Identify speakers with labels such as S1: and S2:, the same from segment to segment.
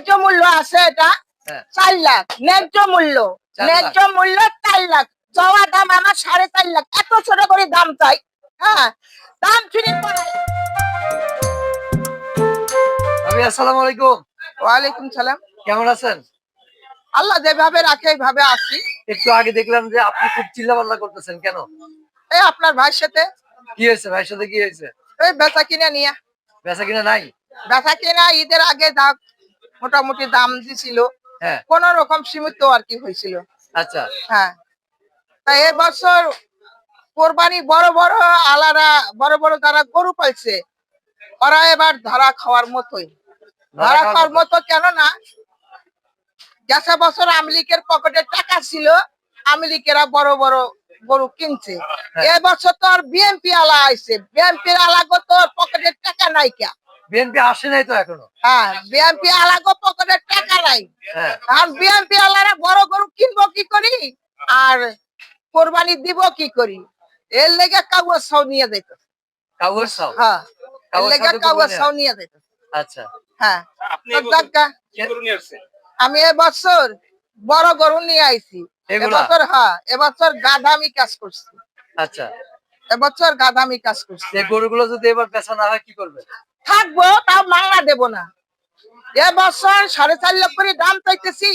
S1: ন্যায্য মূল্য আছে এটা?
S2: হ্যাঁ।
S1: চার লাখ। ন্যায্য মূল্য। ন্যায্য মূল্য চার লাখ। দাম আমার সাড়ে চার লাখ। এত ছোট করে দাম চাই। হ্যাঁ? দাম ফিরে পড়াই
S2: ভাবি আসসালামু আলাইকুম।
S1: ওয়ালাইকুম সালাম।
S2: কেমন আছেন?
S1: আল্লাহ যেভাবে রাখে এইভাবে আছি।
S2: একটু আগে দেখলাম যে আপনি খুব চিল্লাপাল্লা করতেছেন কেন?
S1: এই আপনার ভাইয়ের সাথে।
S2: কি হয়েছে? ভাইয়ের সাথে কি হয়েছে?
S1: এই বেচা কিনে নিয়ে।
S2: বেচা কিনা নাই?
S1: বেচা কিনা ঈদের আগে মোটামুটি দাম দিছিল।
S2: হ্যাঁ।
S1: কোন রকম সীমিত আর কি হয়েছিল।
S2: আচ্ছা।
S1: হ্যাঁ। তা এবছর কোরবানি বড় বড় আলারা বড় বড় যারা গরু পাইছে ওরা এবার ধরা খাওয়ার মতোই। ধরা খাওয়ার মতো। কেন না? গেছে বছর আমলিকের পকেটে টাকা ছিল আমলিকেরা বড় বড় গরু কিনছে।
S2: হ্যাঁ।
S1: এবছর তো আর বিএনপি আলা আইছে। বিএনপির আলাগো তো পকেটে টাকা নাই কে
S2: বিএনপি আসে নাই তো এখনও?
S1: হ্যাঁ বিএনপি আলাগো পকেটে টাকা নাই।
S2: হ্যাঁ।
S1: আর বিএনপি আলারা বড় গরু কিনবো কি করি? আর কোরবানি দিব কি করি? এর লেগে কাগজ সাউ নিয়ে হ্যাঁ এর লেগে
S2: সাউতে
S1: সাউ নিয়ে যেত
S2: আচ্ছা।
S1: হ্যাঁ? আমি এবছর বড় গরু নিয়ে আইছি। এবছর হ্যাঁ এবছর গাধামি কাজ করছি।
S2: আচ্ছা।
S1: এবছর গাধামি কাজ করছি।
S2: গরুগুলো যদি এবার বেচা না হয় কি করবে?
S1: থাকব তাও মাংনা দেব না। এবছর সাড়ে চার লাখ করে দাম চাইতেছি।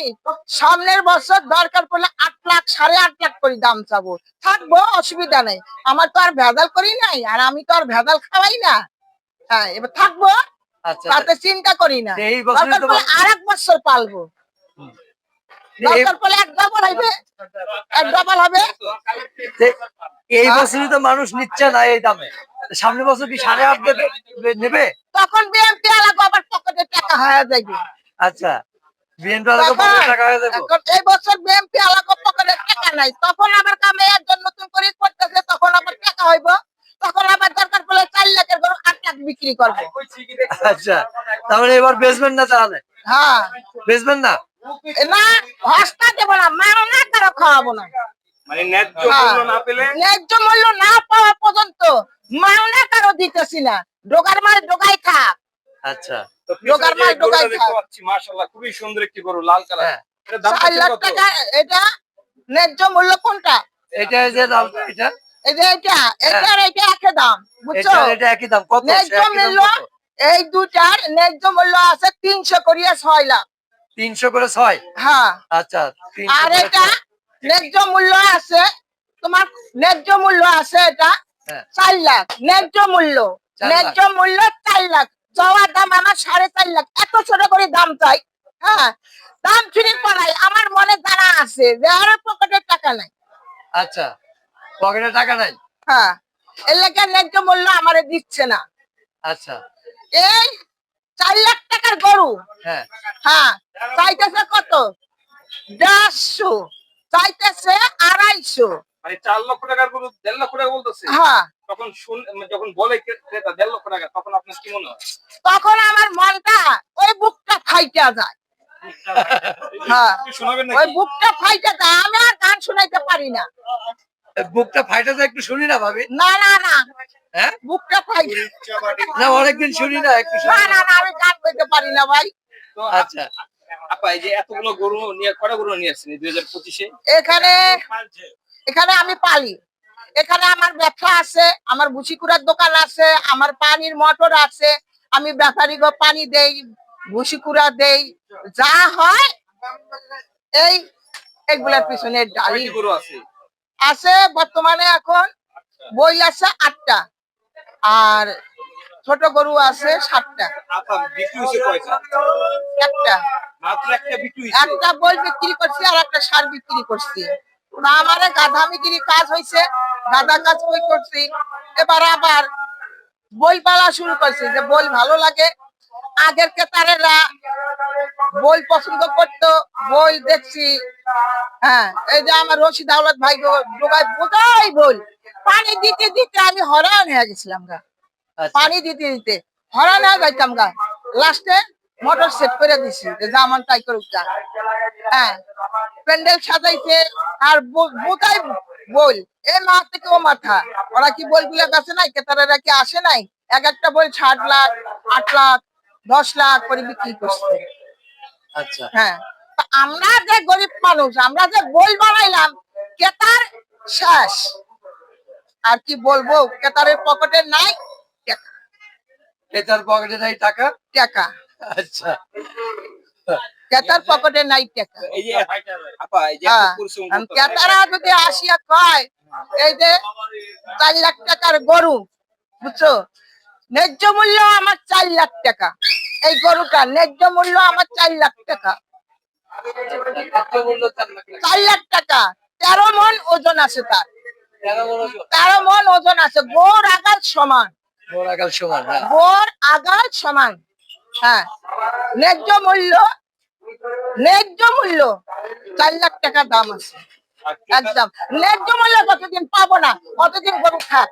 S1: সামনের বছর দরকার পড়লে আট লাখ সাড়ে আট লাখ করে দাম চাবো। থাকব অসুবিধা নেই। আমার তো আর ভেজাল করি নাই আর আমি তো আর ভেজাল খাওয়াই না। হ্যাঁ এবার থাকব
S2: আচ্ছা
S1: তাতে চিন্তা করি না। আর এক বছর পালবো।
S2: এই-
S1: দরকার পড়লে এক ডাবল হবে। এক ডাবল হবে।
S2: এই বছরই তো মানুষ নিচ্ছে না এই দামে। সামনে বছর কি সাড়ে আট দেবে? নেবে?
S1: তখন বিএমপি আলাগো আবার পকেটে টাকা হয়ে যাবে
S2: আচ্ছা বিএনপি টাকা হয়ে যাবে
S1: এই বছর বিএমপি আলাগো পকেটে টাকা নাই। তখন আবার কামে একজন নতুন করে করতেছে তখন আবার টাকা হইব। তখন আবার দরকার পড়লে চার লাখের গরু আট লাখ বিক্রি করব।
S2: আচ্ছা তাহলে এবার বেচবেন না তাহলে?
S1: হ্যাঁ।
S2: বেচবেন না?
S1: না হস্তা দেবো না মাংনা কারও খাওয়াবো না।
S3: মানে ন্যায্য
S1: হ্যাঁ।
S3: মূল্য না পেলে
S1: ন্যায্য মূল্য না পাওয়া পর্যন্ত মাংনা কারও দিতেছি না। ডোগার মাল ডোগাই থাক।
S2: আচ্ছা।
S1: মাল।
S3: পাচ্ছি মাশাআল্লাহ খুবই সুন্দর একটি গরু লাল কালার।
S2: হ্যাঁ।
S3: এটা দাম কত?
S1: টাকা এটা ন্যায্য মূল্য কোনটা?
S2: এটা যে দাম এটা?
S1: এই যে এটা এটার এটা একই দাম বুঝছ?
S2: এটা এটা একই দাম কত?
S1: ন্যায্য মূল্য এই দুটার ন্যায্য মূল্য আছে তিনশো করিয়া ছয় লাখ।
S2: তিনশো করে ছয়?
S1: হ্যাঁ।
S2: আচ্ছা
S1: আর এটা। ন্যায্য মূল্য আছে তোমার ন্যায্য মূল্য আছে এটা
S2: হ্যাঁ।
S1: চার লাখ ন্যায্য মূল্য। ন্যায্য মূল্য চার লাখ। চাওয়া দাম আমার সাড়ে চার লাখ। এত ছোট করে দাম চাই হ্যাঁ? দাম ফিরে পড়াই আমার মনে জানা আছে যে আর পকেটের টাকা নাই।
S2: আচ্ছা পকেটে টাকা নাই?
S1: হ্যাঁ এলাকার ন্যায্য মূল্য আমারে দিচ্ছে না।
S2: আচ্ছা।
S1: এই চার লাখ টাকার গরু
S2: হ্যাঁ।
S1: হ্যাঁ চাইতেছে কত? দেড়শো চাইতেছে আড়াইশো।
S3: মানে চার লক্ষ টাকার গরু দেড় লক্ষ টাকা বলতেছে।
S1: হ্যাঁ।
S3: তখন শুন মানে যখন বলে ক্রেতা দেড় লক্ষ টাকা তখন আপনার কি মনে হয়?
S1: তখন আমার মনটা ওই বুকটা ফাইটা যায়। হ্যাঁ। ওই বুকটা ফাইটা যায় আমি আর গান শুনাইতে পারি না।
S2: বুকটা ফাইটা যায় একটু শুনি না ভাবি।
S1: না না না।
S2: হ্যাঁ?
S1: বুকটা ফাইটা
S2: না অনেকদিন শুনি না একটু
S1: না না না আমি গান করতে পারি না ভাই।
S3: তো
S2: আচ্ছা।
S3: আপা এই যে এতগুলো গরু নিয়ে কটা গরু নিয়ে আসছেন দুই হাজার পঁচিশে?
S1: এখানে এখানে আমি পালি। এখানে আমার ব্যবসা আছে আমার ভুসিকুড়ার দোকান আছে আমার পানির মোটর আছে আমি ব্যাপারী পানি দেই ভুসিকুড়া দেই যা হয় এই এগুলার পিছনে ডালি
S3: গরু আছে?
S1: আছে বর্তমানে এখন বই আছে আটটা আর ছোট গরু আছে সাতটা।
S3: কয়টা?
S1: একটা।
S3: একটা
S1: বই বিক্রি করছি আর একটা সার বিক্রি করছি। না আমারে কাজ হয়েছে গাধা কাজ বই করছি? এবার আবার বই পালা শুরু করছি যে বই ভালো লাগে। আগের কেতারেরা বই পছন্দ করতো বই দেখছি। হ্যাঁ এই যে আমার রশিদ আওলাদ ভাই ঢোকায় বোঝাই বই। পানি দিতে দিতে আমি হরান হয়ে গেছিলাম গা।
S2: আচ্ছা।
S1: পানি দিতে দিতে হরান হয়ে যাইতাম গা। লাস্টে মোটর সেট করে দিছি যে জামান তাই করুক হ্যাঁ প্যান্ডেল সাজাইছে আর বোতাই বল এ মা থেকে ও মাথা। ওরা কি বলগুলা কাছে নাই? কেতারেরা কি আসে নাই? এক একটা বই ষাট লাখ আট লাখ দশ লাখ করে বিক্রি করছে।
S2: আচ্ছা।
S1: হ্যাঁ তা আমরা যে গরিব মানুষ আমরা যে বই বানাইলাম কেতার শেষ। আর কি বলব কেতারের পকেটে নাই টাকা,
S2: এটার পকেটে নাই টাকা?
S1: টাকা।
S2: আচ্ছা।
S1: পকেটে নাই টাকা
S3: এই যে আপা এই যে এত
S1: হ্যাঁ, যদি আসিয়া কয় এই যে চার লাখ টাকার গরু বুঝছ? ন্যায্য মূল্য আমার চার লাখ টাকা। এই গরুটা ন্যায্য মূল্য আমার চার লাখ টাকা।
S2: চার লাখ টাকা।
S1: চার লাখ টাকা। তেরো মন ওজন আছে তার।
S2: তেরো মণ ওজন।
S1: তেরো মন ওজন আছে। গোর আগার সমান।
S2: গোড়াকাল সমান হ্যাঁ।
S1: গোর আগার সমান। হ্যাঁ। ন্যায্য মূল্য ন্যায্য মূল্য চার লাখ টাকা দাম আছে। একদম। ন্যায্য মূল্য কতদিন পাবো না কতদিন গরু খাক